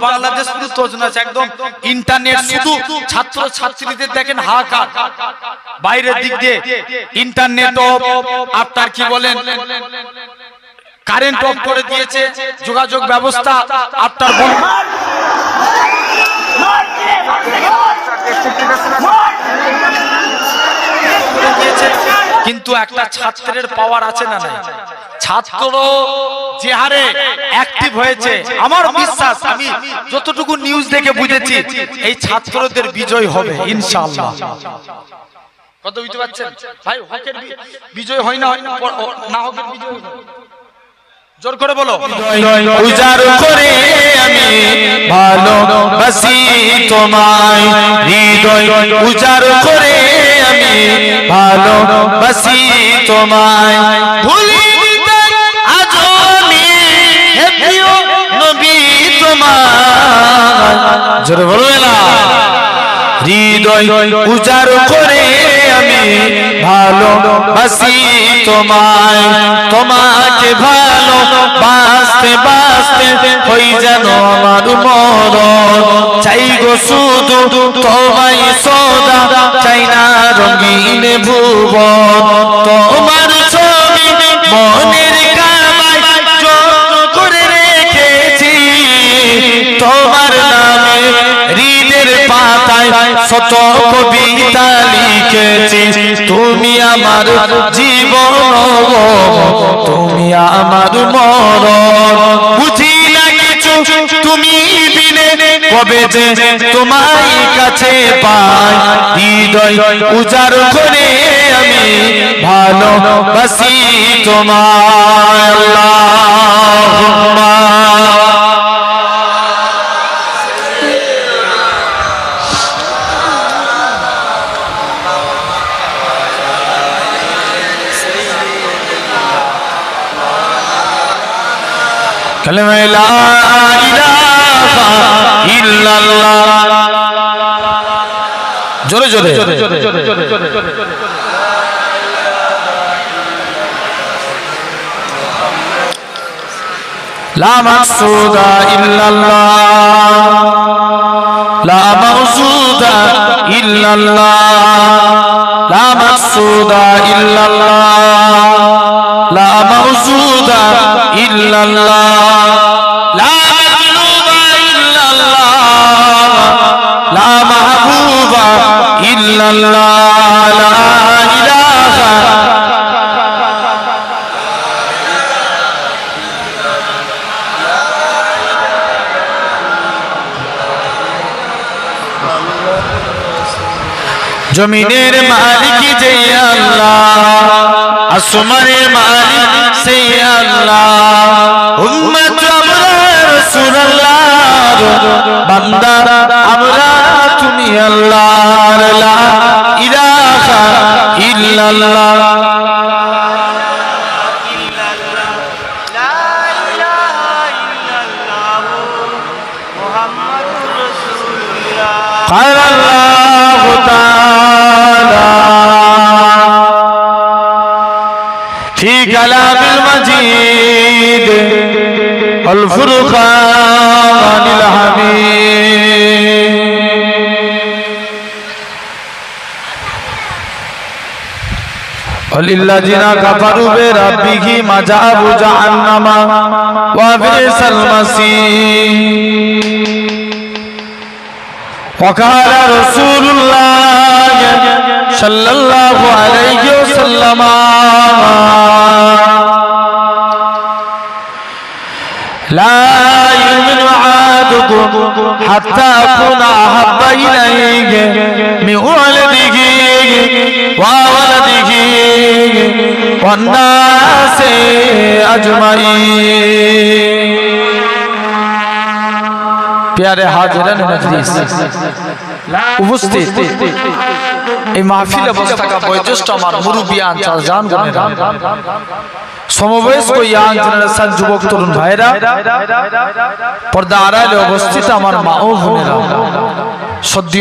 বাংলাদেশ তছনছ একদম ইন্টারনেট শুধু ছাত্র ছাত্রীদের দেখেন হাহাকার বাইরের দিক দিয়ে ইন্টারনেট আপনার কি বলেন কারেন্ট অফ করে দিয়েছে, যোগাযোগ ব্যবস্থা, আপনার। কিন্তু একটা ছাত্রের পাওয়ার আছে না ছাত্র যে হারে অ্যাক্টিভ হয়েছে। আমার বিশ্বাস আমি যতটুকু নিউজ দেখে বুঝেছি এই ছাত্রদের বিজয় হবে ইনশাআল্লাহ। কত বুঝতে পারছেন? ভাই হকের বিজয় হয় না হয় না হকের বিজয় হয় জোর করে বলো। উজাড় করে আমি ভালোবাসি তোমায় হৃদয় উজাড় করে আমি ভালোবাসি তোমায়। ভুলিতে জোরে বলবে না হৃদয় উজাড় করে আমি ভালোবাসি তোমায়। তোমাকে ভালো বাঁচতে বাঁচতে হই যেন আমার মরণ। চাই গো শুধু তোমায় সদা, চাই না রঙিন ভুবন। তোমার ছবি মনের পাতায় শত কবিতা লিখেছি, তুমি আমার জীবন তুমি আমার মরণ। বুঝি না তুমি বিনে কবে যে তোমায় কাছে পাই। হৃদয় উজাড় করে আমি ভালোবাসি তোমায়। জোরে জোরে لا مقصود إلا الله لا مقصود إلا الله لا مقصود إلا الله لا موجود إلا الله জমিনের মালিক যে আল্লাহ আসমানের মালিক সে আল্লাহ উম্মত আমরা রাসূলুল্লাহ বান্দা আমরা তুমি আল্লাহ লা ইলাহা ইল্লাল্লাহ قال الله الفرقان الحميد وللذين كفروا بربهم عذاب جهنم وبئس المصير وقال رسول الله صلى الله عليه وسلم حتى أكون أحب إليه من ولده وولده والناس أجمعين প্যারে হাজিরান মজলিস উপস্থিত এই মাহফিলে বসে থাকা বয়োজ্যেষ্ঠ আমার মুরুবিয়ান জান বোনেরা সমবয়স্ক ইয়াং জেনারেশন যুবক তরুণ ভাইরা পর্দা আড়াইলে অবস্থিত আমার মা ও বোনেরা। সদ্য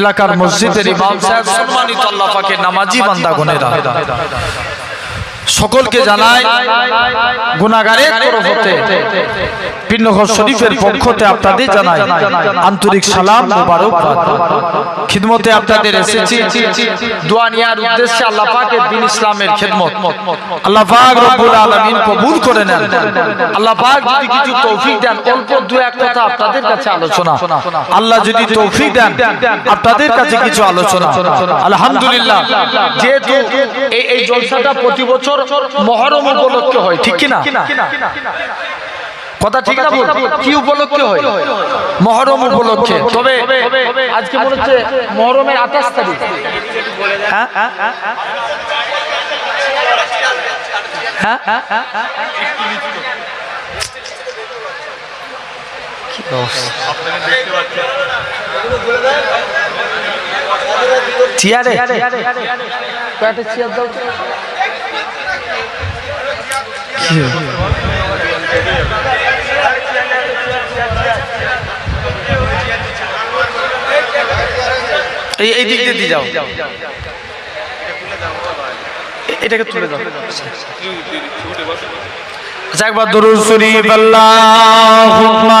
এলাকার মসজিদের ইমাম সাহেব সম্মানিত আল্লাহ নামাজি বান্দা গনেরা সকলকে জানাই তরফ হতে পিন্নঘর শরীফের পক্ষতে আপনাদের জানাই আন্তরিক সালাম খিদমতে আপনাদের এসেছি। দোয়া নেওয়ার উদ্দেশ্যে আল্লাহ পাকের দিন ইসলামের খিদমত। আল্লাহ পাক রব্বুল আলামিন কবুল করে নেন। আল্লাহ পাক যদি কিছু তৌফিক দেন অল্প দু এক কথা আপনাদের কাছে আলোচনা। আল্লাহ যদি তৌফিক দেন আপনাদের কাছে কিছু আলোচনা। আলহামদুলিল্লাহ। যেহেতু এই জলসাটা প্রতি বছর মহরম উপলক্ষে হয় ঠিক কিনা? কথা ঠিক না? কি উপলক্ষে হয়? মহরম উপলক্ষে। তবে আজকে মনে হচ্ছে মহরমের আঠাশ তারিখ। হ্যাঁ? হ্যাঁ? হ্যাঁ অবস্থা? চেয়ারে? চেয়ার? দাও হলো? এই এই দিক দিয়ে যাও। এটাকে তুলে দাও। শরীফ আল্লাহুম্মা।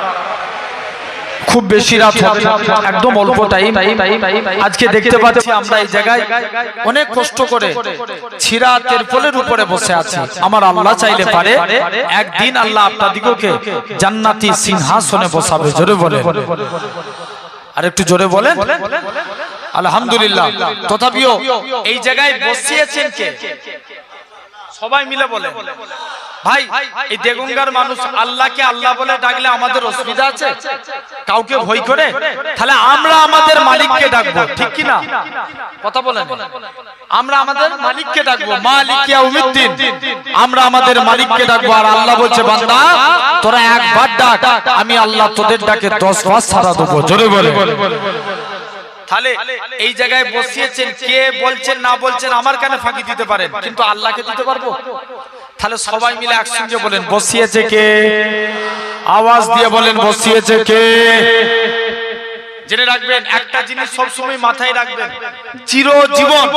খুব বেশি রাত হবে একদম অল্প টাইম আজকে দেখতে পাচ্ছি আমরা এই জায়গায় অনেক কষ্ট করে ছিরা তেরপলের উপরে বসে আছি। আমার আল্লাহ চাইলে পারে একদিন আল্লাহ আপনার আপনাদিগকে জান্নাতি সিংহাসনে বসাবে। জোরে বলে আর একটু জোরে বলেন। আলহামদুলিল্লাহ। তথাপিও এই জায়গায় বসিয়েছেন কে? সবাই মিলে বলে ভাই এই দেগঙ্গার মানুষ আল্লাহকে আল্লাহ বলে ডাকলে আমাদের অসুবিধা আছে? কাউকে ভয় করে? তাহলে আমরা আমাদের মালিককে ডাকবো ঠিক কি না কথা বলেন। আমরা আমাদের মালিককে ডাকবো। মালিক ইয়াউমিদ্দিন আমরা আমাদের মালিককে ডাকবো। আর আল্লাহ বলছে বান্দা তোরা একবার ডাক। আমি আল্লাহ তোদের ডাকে 10 বার সারা দেবো। জোরে বলে। তাহলে এই জায়গায় বসিয়েছেন, কে বলছেন, না বলছেন, আমার কেন ফাঁকি দিতে পারেন, কিন্তু আল্লাহকে দিতে পারব? তাহলে সবাই মিলে একসঙ্গে বলেন, বসিয়েছে কে? আওয়াজ দিয়ে বলেন, বসিয়েছে কে? জেনে রাখবেন, একটা জিনিস সবসময় মাথায় রাখবেন, চিরজীবন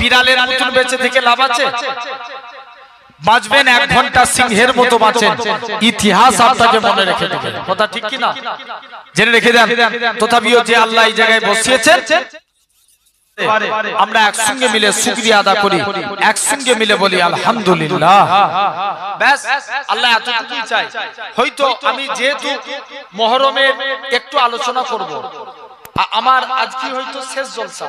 বিড়ালের মতন বেঁচে থেকে লাভ আছে? বাঁচবেন এক ঘণ্টা সিংহের মতো বাঁচেন। ইতিহাস আপনাকে মনে রেখে দেবে। কথা ঠিক কি না জেনে রেখে দেন। তথাপিও যে আল্লাহ এই জায়গায় বসিয়েছেন আমরা একসঙ্গে মিলে শুকরিয়া আদা করি। একসঙ্গে মিলে বলি আলহামদুলিল্লাহ। ব্যাস আল্লাহ এতটুকুই চাই হয়তো আমি যেহেতু মহরমের একটু আলোচনা করব। আমার আজকে হয়তো শেষ জলসা।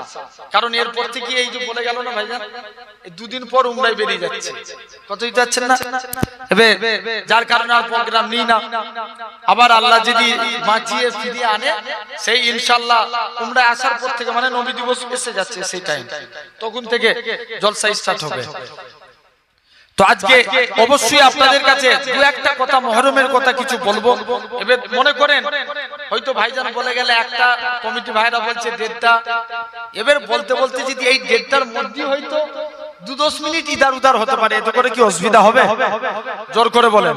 কারণ এরপর থেকে এই যে বলে গেল না ভাইজান দুদিন পর উমরাই বেরিয়ে যাচ্ছে। কতই যাচ্ছেন না। যার কারণে আর প্রোগ্রাম নিই না। আবার আল্লাহ যদি বাঁচিয়ে ফিরিয়ে আনে, সেই ইনশাল্লাহ উমরা আসার পর থেকে মানে নবী দিবস এসে যাচ্ছে সেই টাইম তখন থেকে জলসা স্টার্ট হবে। তো আজকে অবশ্যই আপনাদের কাছে দু একটা কথা, মহরমের কথা কিছু বলব। এবার মনে করেন, হয়তো ভাইজান বলে গেলে একটা কমিটি ভাইরা বলছে দেড়টা। এবার বলতে বলতে যদি এই দেড়টার মধ্যে হয়তো দু দশ মিনিট ইদার উদার হতে পারে, এতে করে কি অসুবিধা হবে? জোর করে বলেন।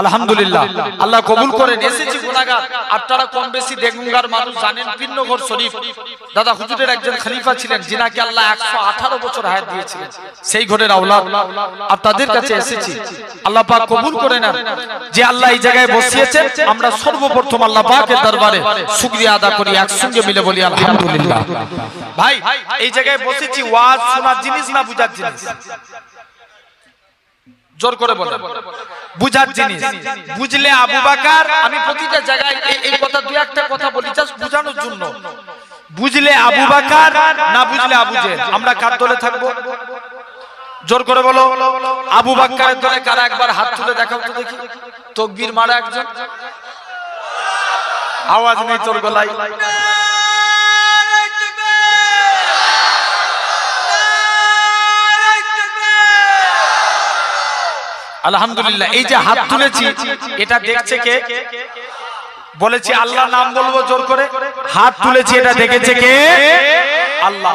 আলহামদুলিল্লাহ। আল্লাহ কবুল এসেছি আপনারা কম বেশি দেগুঙ্গার মানুষ জানেন শরীফ। দাদা হুজুরের একজন ছিলেন আল্লাহ একশো আঠারো বছর হায়াত দিয়েছিলেন। সেই ঘরের আওলাদ। আপনাদের কাছে এসেছি। আল্লাহ পাক কবুল করে নেন। যে আল্লাহ এই জায়গায় বসিয়েছেন, আমরা সর্বপ্রথম আল্লাহ পাকের দরবারে শুকরিয়া আদা করি। একসঙ্গে মিলে বলি, আলহামদুলিল্লাহ। ভাই, এই জায়গায় বসেছি। ওয়াজ শোনার জিনিস না বুঝার জিনিস। জোর করে বলে বুঝার জিনিস। বুঝলে আবু বাকার, আমি প্রতিটা জায়গায় এই- কথা দুই একটা কথা বলি জাস্ট বুঝানোর জন্য। বুঝলে আবু বাকার, না বুঝলে আবু জেল আমরা কার দলে থাকব? জোর করে বলো। আবু বাক্কারের দলে কারা একবার হাত তুলে দেখাও তো দেখি। তকবীর মারা একজন। আওয়াজ নেই তোর গলায়। আলহামদুলিল্লাহ, এই যে হাত তুলেছি, এটা দেখছে কে? বলেছি, আল্লাহ নাম বলব জোর করে। হাত তুলেছি, এটা দেখেছে কে? আল্লাহ।